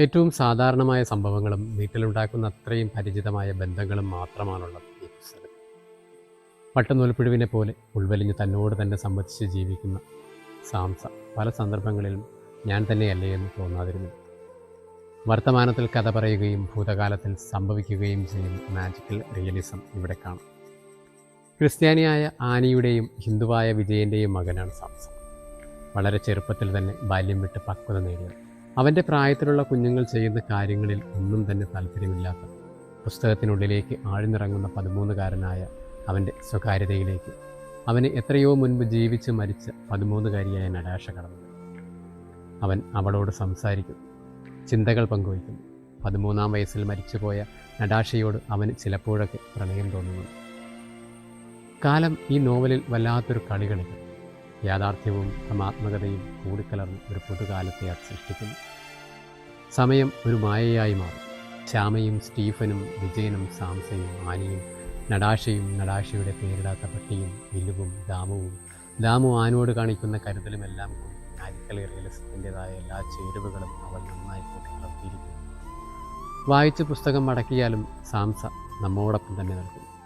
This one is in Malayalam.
ഏറ്റവും സാധാരണമായ സംഭവങ്ങളും വീട്ടിലുണ്ടാക്കുന്ന അത്രയും പരിചിതമായ ബന്ധങ്ങളും മാത്രമാണുള്ളത് ഈ പുസ്തകത്തിൽ പട്ടുനൂൽപ്പുഴുവിനെ പോലെ ഉൾവലിഞ്ഞ് തന്നോട് തന്നെ സംബന്ധിച്ച് ജീവിക്കുന്ന സാംസ പല സന്ദർഭങ്ങളിലും ഞാൻ തന്നെയല്ലേ എന്ന് തോന്നാതിരുന്നു. വർത്തമാനത്തിൽ കഥ പറയുകയും ഭൂതകാലത്തിൽ സംഭവിക്കുകയും ചെയ്യുന്ന മാജിക്കൽ റിയലിസം ഇവിടെ കാണാം. ക്രിസ്ത്യാനിയായ ആനിയുടെയും ഹിന്ദുവായ വിജയന്റെയും മകനാണ് സാംസ. വളരെ ചെറുപ്പത്തിൽ തന്നെ ബാല്യം വിട്ട് പക്വത നേടിയത്. അവന്റെ പ്രായത്തിലുള്ള കുഞ്ഞുങ്ങൾ ചെയ്യുന്ന കാര്യങ്ങളിൽ ഒന്നും തന്നെ താല്പര്യമില്ലാത്ത പുസ്തകത്തിനുള്ളിലേക്ക് ആഴ്ന്നിറങ്ങുന്ന പതിമൂന്നുകാരനായ അവന്റെ സ്വകാര്യതയിലേക്ക്. അവന് എത്രയോ മുൻപ് ജീവിച്ച് മരിച്ച പതിമൂന്നുകാരിയായ നടാശ കടന്നു. അവൻ അവളോട് സംസാരിക്കുന്നു ചിന്തകൾ പങ്കുവയ്ക്കുന്നു പതിമൂന്നാം വയസ്സിൽ മരിച്ചുപോയ നടാശയോട് അവന് ചിലപ്പോഴൊക്കെ പ്രണയം തോന്നുന്നു. കാലം ഈ നോവലിൽ വല്ലാത്തൊരു കളി കളിക്കുന്നു യാഥാർത്ഥ്യവും ഭ്രമാത്മകതയും കൂടിക്കലർന്ന് ഒരു പുതുകാലത്തെ അത് സൃഷ്ടിക്കുന്നു. സമയം ഒരു മായയായി മാറും. ശ്യാമയും സ്റ്റീഫനും വിജയനും സാംസയും ആനയും നടാഷയും നടാഷയുടെ പേരിടാത്ത പട്ടിയും ഇലുവും ദാമുവും ദാമു ആനോട് കാണിക്കുന്ന കരുതലുമെല്ലാം കൂടി മാജിക്കൽ റിയലിസത്തിന്റെതായ എല്ലാ ചേരുവകളും അവൾ നന്നായി കൂട്ടി വളർത്തിയിരിക്കുന്നു. വായിച്ച പുസ്തകം മടക്കിയാലും സാംസ നമ്മോടൊപ്പം തന്നെ നിൽക്കും